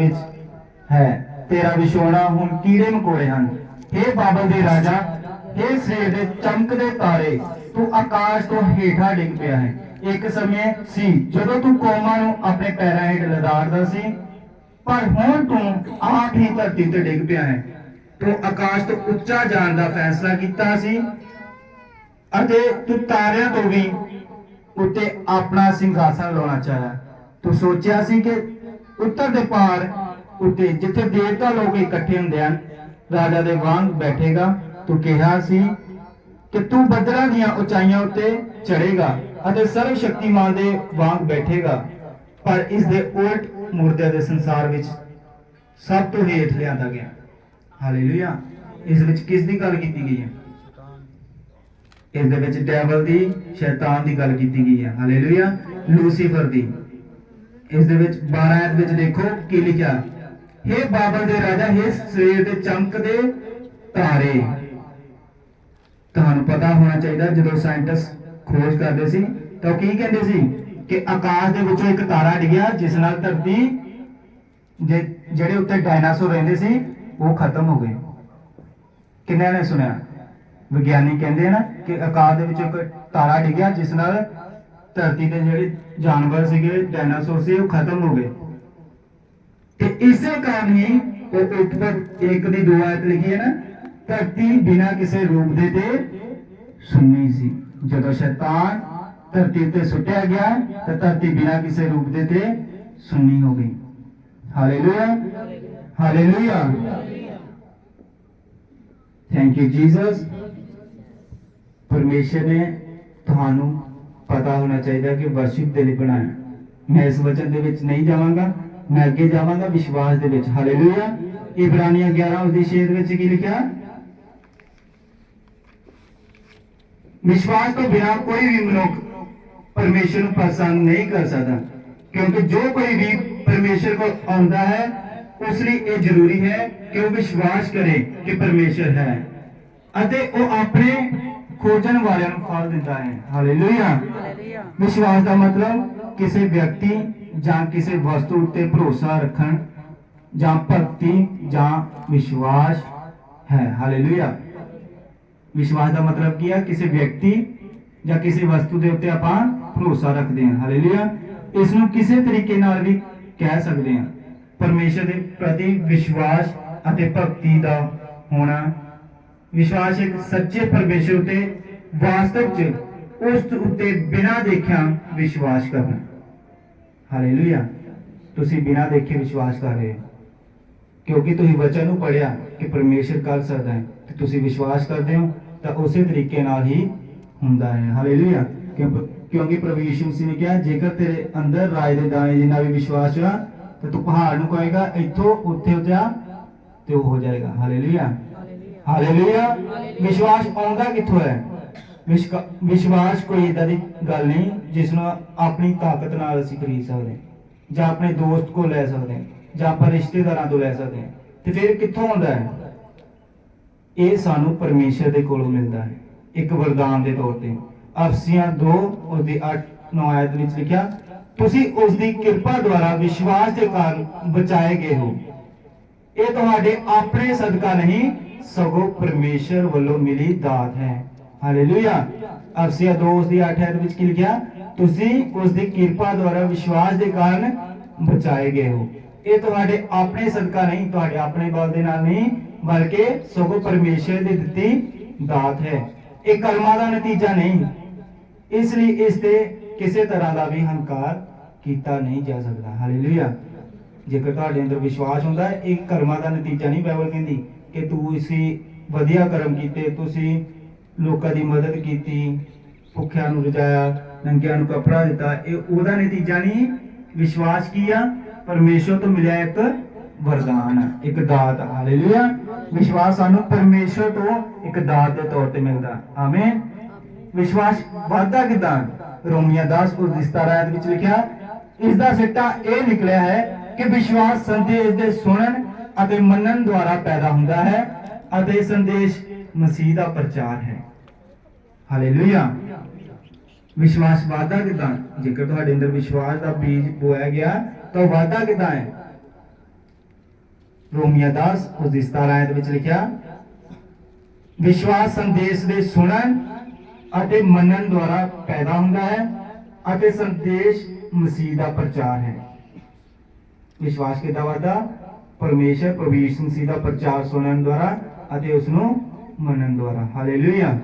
ਵਿੱਚ ਹੈ। ਤੇਰਾ ਵਿਛੋਣਾ ਹੁਣ ਕੀੜੇ ਮਕੋੜੇ ਹਨ। हे ਬਾਬਲ ਦੇ ਰਾਜਾ हे ਸਵੇਰ ਦੇ ਚਮਕਦੇ ਤਾਰੇ, ਤੂੰ ਆਕਾਸ਼ ਤੋਂ ਹੇਠਾਂ ਡਿੱਗ ਪਿਆ ਹੈ। ਇੱਕ ਸਮੇਂ ਸੀ ਜਦੋਂ ਤੂੰ ਕੌਮਾਂ ਨੂੰ ਆਪਣੇ ਪੈਰਾਂ ਹੇਠ ਲਦਾੜਦਾ ਸੀ, ਪਰ ਹੁਣ ਤੂੰ ਆਪ ਹੀ ਧਰਤੀ ਤੇ ਡਿੱਗ ਪਿਆ ਹੈ। ਤੂੰ ਆਕਾਸ਼ ਤੋਂ ਉੱਚਾ ਜਾਣ ਦਾ ਫੈਸਲਾ ਕੀਤਾ ਸੀ, ਅਤੇ ਤੂੰ ਤਾਰਿਆਂ ਤੋਂ ਵੀ ਉੱਤੇ ਆਪਣਾ ਸਿੰਘਾਸਨ ਲਾਉਣਾ ਚਾਹਿਆ। ਤੂੰ ਸੋਚਿਆ ਸੀ ਕਿ ਉੱਤਰ ਦੇ ਪਾਰ ਉੱਤੇ ਜਿੱਥੇ ਦੇਵਤਾ ਲੋਕ ਇਕੱਠੇ ਹੁੰਦੇ ਹਨ ਰਾਜਾ ਦੇ ਵਾਂਗ ਬੈਠੇਗਾ। ਤੂੰ ਕਿਹਾ ਸੀ ਕਿ ਤੂੰ ਬੱਦਲਾਂ ਦੀਆਂ ਉਚਾਈਆਂ ਉੱਤੇ ਚੜ੍ਹੇਗਾ ਅਤੇ ਸਰਵ ਸ਼ਕਤੀਮਾਨ ਦੇ ਵਾਂਗ ਬੈਠੇਗਾ। ਪਰ ਇਸ ਦੇ ਉਲਟ ਮੁਰਦਿਆਂ ਦੇ ਸੰਸਾਰ ਵਿੱਚ ਸਭ ਤੋਂ ਹੇਠ ਲਿਆਂਦਾ ਗਿਆ। ਹਾਲੇਲੂਇਆ। ਇਸ ਵਿੱਚ ਕਿਸ ਦੀ ਗੱਲ ਕੀਤੀ ਗਈ ਹੈ? ਇਸ ਦੇ ਵਿੱਚ ਡੈਵਲ ਦੀ ਸ਼ੈਤਾਨ ਦੀ ਗੱਲ ਕੀਤੀ ਗਈ ਹੈ। ਹਾਲੇਲੂਇਆ। ਲੂਸੀਫਰ ਦੀ। ਇਸ ਦੇ ਵਿੱਚ 12 ਆਇਤ ਵਿੱਚ ਦੇਖੋ ਕੀ ਲਿਖਿਆ। हे ਬਾਬਲ ਦੇ ਰਾਜਾ हे ਸਵੇਰ ਦੇ ਚਮਕਦੇ ਤਾਰੇ। ਤੁਹਾਨੂੰ ਪਤਾ ਹੋਣਾ ਚਾਹੀਦਾ, ਜਦੋਂ ਸਾਇੰਟਿਸਟ ਖੋਜ ਕਰਦੇ ਸੀ, ਤਾਂ ਕੀ ਕਹਿੰਦੇ ਸੀ? ਕਿ ਆਕਾਸ਼ ਦੇ ਵਿੱਚੋਂ ਇੱਕ ਤਾਰਾ ਡਿੱਗਿਆ, ਜਿਸ ਨਾਲ ਧਰਤੀ ਜੇ, ਜਿਹੜੇ ਉੱਤੇ ਡਾਇਨਾਸੌਰ ਰਹਿੰਦੇ ਸੀ, ਉਹ ਖਤਮ ਹੋ ਗਏ। ਕਿੰਨਿਆਂ ਨੇ ਸੁਣਿਆ? ਵਿਗਿਆਨੀ ਕਹਿੰਦੇ ਹਨ ਕਿ ਆਕਾਸ਼ ਦੇ ਵਿੱਚੋਂ ਇੱਕ ਤਾਰਾ ਡਿੱਗਿਆ, ਜਿਸ ਨਾਲ ਧਰਤੀ ਦੇ ਜਿਹੜੇ ਜਾਨਵਰ ਸੀਗੇ ਡਾਇਨਾਸੌਰ ਸੀ, ਉਹ ਖਤਮ ਹੋ ਗਏ। ਤੇ ਇਸੇ ਕਾਰਨ ਹੀ ਉਹ ਉਤਪਤ ਇੱਕ ਦੀ ਦੋ ਆਇਤ ਲਿਖੀ ਹੈ ਨਾ, ਧਰਤੀ ਬਿਨਾਂ ਕਿਸੇ ਰੂਪ ਦੇ ਤੇ ਸੁੰਨੀ ਸੀ। ਜਦੋਂ ਸ਼ੈਤਾਨ ਧਰਤੀ ਉੱਤੇ ਸੁੱਟਿਆ ਗਿਆ, ਤਾਂ ਧਰਤੀ ਬਿਨਾਂ ਕਿਸੇ ਰੂਪ ਦੇ ਤੇ ਸੁੰਨੀ ਹੋ ਗਈ। Hallelujah hallelujah thank you Jesus ਪਰਮੇਸ਼ਰ ਨੇ ਤੁਹਾਨੂੰ ਪਤਾ ਹੋਣਾ ਚਾਹੀਦਾ ਕਿ ਵਰਸ਼ਿਪ ਦੇ ਲਈ ਬਣਾਇਆ ਮੈਂ ਇਸ ਵਚਨ ਦੇ ਵਿੱਚ ਨਹੀਂ ਜਾਵਾਂਗਾ ਮੈਂ ਅੱਗੇ ਜਾਵਾਂਗਾ ਵਿਸ਼ਵਾਸ ਦੇ ਵਿੱਚ ਹਾਲੇਲੂਇਆ ਇਬਰਾਨੀਆਂ 11 ਉਸ ਦੀ ਸ਼ੇਰ ਵਿੱਚ ਕੀ ਲਿਖਿਆ ਵਿਸ਼ਵਾਸ ਤੋਂ ਬਿਨਾਂ ਕੋਈ ਵੀ ਮਨੁੱਖ ਪਰਮੇਸ਼ਰ ਨੂੰ ਪਸੰਦ ਨਹੀਂ ਕਰ ਸਕਦਾ ਕਿਉਂਕਿ ਜੋ ਕੋਈ ਵੀ ਪਰਮੇਸ਼ਰ ਕੋਲ ਆਉਂਦਾ ਹੈ ਉਸ ਲਈ ਇਹ ਜ਼ਰੂਰੀ ਹੈ ਕਿ ਉਹ ਵਿਸ਼ਵਾਸ ਕਰੇ ਕਿ ਪਰਮੇਸ਼ਰ ਹੈ ਅਤੇ ਉਹ ਆਪਣੇ ਖੋਜਣ ਵਾਲਿਆਂ ਨੂੰ ਫਲ ਦਿੰਦਾ ਹੈ। ਹਾਲੇਲੂਇਆ ਵਿਸ਼ਵਾਸ ਦਾ ਮਤਲਬ ਕਿਸੇ ਵਿਅਕਤੀ ਜਾਂ ਕਿਸੇ ਵਸਤੂ ਉੱਤੇ ਭਰੋਸਾ ਰੱਖਣ ਜਾਂ ਭਗਤੀ ਜਾਂ ਵਿਸ਼ਵਾਸ ਹੈ। ਹਾਲੇਲੂਇਆ ਵਿਸ਼ਵਾਸ ਦਾ ਮਤਲਬ ਕੀ ਹੈ? ਕਿਸੇ ਵਿਅਕਤੀ ਜਾਂ ਕਿਸੇ ਵਸਤੂ ਦੇ ਉੱਤੇ ਆਪਾਂ ਭਰੋਸਾ ਰੱਖਦੇ ਹਾਂ। ਹਾਲੇਲੂਇਆ ਇਸ ਨੂੰ ਕਿਸੇ ਤਰੀਕੇ ਨਾਲ ਵੀ ਕਹਿ ਸਕਦੇ ਹਾਂ। ਪਰਮੇਸ਼ਰ ਦੇ ਪ੍ਰਤੀ ਵਿਸ਼ਵਾਸ ਅਤੇ ਭਗਤੀ ਦਾ ਹੋਣਾ ਵਿਸ਼ਵਾਸ ਇੱਕ ਸੱਚੇ ਪਰਮੇਸ਼ਰ ਉਤੇ, ਵਾਸਤਵ ਚ ਉਸ ਉੱਤੇ ਬਿਨਾਂ ਦੇਖਿਆ ਵਿਸ਼ਵਾਸ ਕਰਨਾ। ਹਾਲੇਲੂਇਆ ਤੁਸੀਂ ਬਿਨਾਂ ਦੇਖੇ ਵਿਸ਼ਵਾਸ ਕਰ ਰਹੇ ਹੋ। ਕਿਉਂਕਿ ਤੁਸੀਂ ਵਚਨ ਨੂੰ ਪੜਿਆ ਕਿ ਪਰਮੇਸ਼ਰ ਕਰ ਸਕਦਾ ਹੈ। ਤੇ ਤੁਸੀਂ ਵਿਸ਼ਵਾਸ ਕਰਦੇ ਹੋ, ਤਾਂ ਉਸੇ ਤਰੀਕੇ ਨਾਲ ਹੀ ਹੁੰਦਾ ਹੈ। ਹਾਲੇਲੂਇਆ ਕਿਉਂ- ਕਿਉਂਕਿ ਪ੍ਰਭੂ ਯਿਸੂ ਮਸੀਹ ਨੇ ਕਿਹਾ, ਜੇਕਰ ਤੇਰੇ ਅੰਦਰ ਰਾਜ ਦੇ ਦਾਣੇ ਜਿੰਨਾ ਵੀ ਵਿਸ਼ਵਾਸ ਹੋਇਆ, ਤੇ ਤੂੰ ਪਹਾੜ ਨੂੰ ਕਹੇਗਾ, ਇੱਥੋਂ ਉੱਥੇ ਉਤਿਆ ਤੇ ਉਹ ਹੋ ਜਾਏਗਾ। ਹਾਲੇਲੂਇਆ ਹਾਲੇਲੂਇਆ ਵਿਸ਼ਵਾਸ ਆਉਂਦਾ ਕਿੱਥੋਂ ਹੈ? ਵਿਸ਼ਵਾਸ ਕੋਈ ਇਦਾਂ ਦੀ ਗੱਲ ਨਹੀਂ ਜਿਸ ਨੂੰ ਆਪਣੀ ਤਾਕਤ ਨਾਲ ਅਸੀਂ ਖਰੀਦ ਸਕਦੇ ਜਾਂ ਆਪਣੇ ਦੋਸਤ ਕੋਲ ਲੈ ਸਕਦੇ ਜਾਂ ਆਪਾਂ ਰਿਸ਼ਤੇਦਾਰਾਂ ਤੋਂ ਲੈ ਸਕਦੇ ਤੇ ਫਿਰ ਕਿੱਥੋਂ ਆਉਂਦਾ ਹੈ? ਇਹ ਸਾਨੂੰ ਪਰਮੇਸ਼ਰ ਦੇ ਕੋਲੋਂ ਮਿਲਦਾ ਹੈ। ਇੱਕ ਵਰਦਾਨ ਦੇ ਤੌਰ ਤੇ। ਅਫਸੀਆਂ 2 ਉਸ ਦੀ 8 9 ਆਇਤ ਵਿੱਚ ਲਿਖਿਆ ਤੁਸੀਂ ਉਸ ਦੀ ਕਿਰਪਾ ਦੁਆਰਾ ਵਿਸ਼ਵਾਸ ਦੇ ਕਾਰਨ ਬਚਾਏ ਗਏ ਹੋ। ਇਹ ਤੁਹਾਡੇ ਆਪਣੇ ਸਦਕਾ ਨਹੀਂ ਸਗੋਂ ਪਰਮੇਸ਼ਰ ਵੱਲੋਂ ਮਿਲੀ ਦਾਤ ਹੈ। ਹਾਲੇਲੂਇਆ ਅਫਸੀਆ 2 ਉਸ ਦੀ 8 ਆਇਤ ਵਿੱਚ ਕੀ ਲਿਖਿਆ? ਤੁਸੀਂ ਉਸ ਦੀ ਕਿਰਪਾ ਦੁਆਰਾ ਵਿਸ਼ਵਾਸ ਦੇ ਕਾਰਨ ਬਚਾਏ ਗਏ ਹੋ। ਇਹ ਤੁਹਾਡੇ ਆਪਣੇ ਸਦਕਾ ਨਹੀਂ, ਤੁਹਾਡੇ ਆਪਣੇ ਬਲ ਦੇ ਨਾਲ ਨਹੀਂ, ਬਲਕਿ ਸਗੋਂ ਪਰਮੇਸ਼ਰ ਦੀ ਦਿੱਤੀ ਦਾਤ ਹੈ। ਇਹ ਕਰਮਾਂ ਦਾ ਨਤੀਜਾ ਨਹੀਂ। ਇਸ ਲਈ ਇਸ ਤੇ ਕਿਸੇ ਤਰ੍ਹਾਂ ਦਾ ਵੀ ਹੰਕਾਰ ਕੀਤਾ ਨਹੀਂ ਜਾ ਸਕਦਾ। ਹਾਲੇਲੂਇਆ ਜੇਕਰ ਤੁਹਾਡੇ ਅੰਦਰ ਵਿਸ਼ਵਾਸ ਹੁੰਦਾ ਹੈ ਇਹ ਕਰਮਾਂ ਦਾ ਨਤੀਜਾ ਨਹੀਂ, ਬਾਈਬਲ ਕਹਿੰਦੀ। ਕਿ ਤੂੰ ਇਸੀ ਵਧੀਆ ਕਰਮ ਕੀਤੇ, ਤੁਸੀਂ ਲੋਕਾਂ ਦੀ ਮਦਦ ਕੀਤੀ, ਭੁੱਖਿਆਂ ਨੂੰ ਰਜਾਇਆ, ਨੰਗਿਆਂ ਨੂੰ ਕੱਪੜਾ ਦਿੱਤਾ। ਇਹ ਉਹਦਾ ਨਤੀਜਾ ਨਹੀਂ, ਵਿਸ਼ਵਾਸ ਕੀ ਪਰਮੇਸ਼ਰ ਤੋਂ ਮਿਲਿਆ ਇੱਕ ਵਰਦਾਨ, ਇੱਕ ਦਾਤ। ਹਾਲੇਲੂਇਆ ਵਿਸ਼ਵਾਸ ਸਾਨੂੰ ਪਰਮੇਸ਼ਰ ਤੋਂ ਇੱਕ ਦਾਤ ਦੇ ਤੌਰ ਤੇ ਮਿਲਦਾ। ਆਮੀਨ ਵਿਸ਼ਵਾਸ ਵਾਧਾ ਕਿਦਾਂ? ਰੋਮੀਆਂ 10 ਉਸ ਦੀ 17 ਆਇਤ ਵਿੱਚ ਲਿਖਿਆ, ਇਸ ਦਾ ਸਿੱਟਾ ਇਹ ਨਿਕਲਿਆ ਹੈ ਕਿ ਵਿਸ਼ਵਾਸ ਸੰਦੇਸ਼ ਦੇ ਸੁਣਨ ਅਤੇ ਮੰਨਣ ਦੁਆਰਾ ਪੈਦਾ ਹੁੰਦਾ ਹੈ ਅਤੇ ਸੰਦੇਸ਼ ਮਸੀਹ ਦਾ ਪ੍ਰਚਾਰ ਹੈ। ਹਾਲੇਲੂਇਆ ਵਿਸ਼ਵਾਸ ਵਾਧਾ ਕਿਦਾਂ? ਜੇਕਰ ਤੁਹਾਡੇ ਅੰਦਰ ਵਿਸ਼ਵਾਸ ਦਾ ਬੀਜ ਬੋਇਆ ਗਿਆ, ਤਾਂ ਉਹ ਕਿਦਾਂ ਹੈ? ਰੋਮੀਆ 10 ਉਸ ਦੀ 17 ਆਇਤ ਵਿੱਚ ਲਿਖਿਆ, ਵਿਸ਼ਵਾਸ ਸੰਦੇਸ਼ ਦੇ ਸੁਣਨ ਅਤੇ ਮੰਨਣ ਦੁਆਰਾ ਪੈਦਾ ਹੁੰਦਾ ਹੈ ਅਤੇ ਸੰਦੇਸ਼ ਮਸੀਹ ਦਾ ਪ੍ਰਚਾਰ ਹੈ। ਵਿਸ਼ਵਾਸ ਕਿੱਦਾਂ ਵਧਦਾ ਪਰਮੇਸ਼ਰ ਪ੍ਰਭੂ ਯਿਸੂ ਮਸੀਹ ਦਾ ਪ੍ਰਚਾਰ ਸੁਣਨ ਦੁਆਰਾ ਅਤੇ ਉਸ ਨੂੰ ਮੰਨਣ ਦੁਆਰਾ। ਹਾਲੇਲੂਇਆ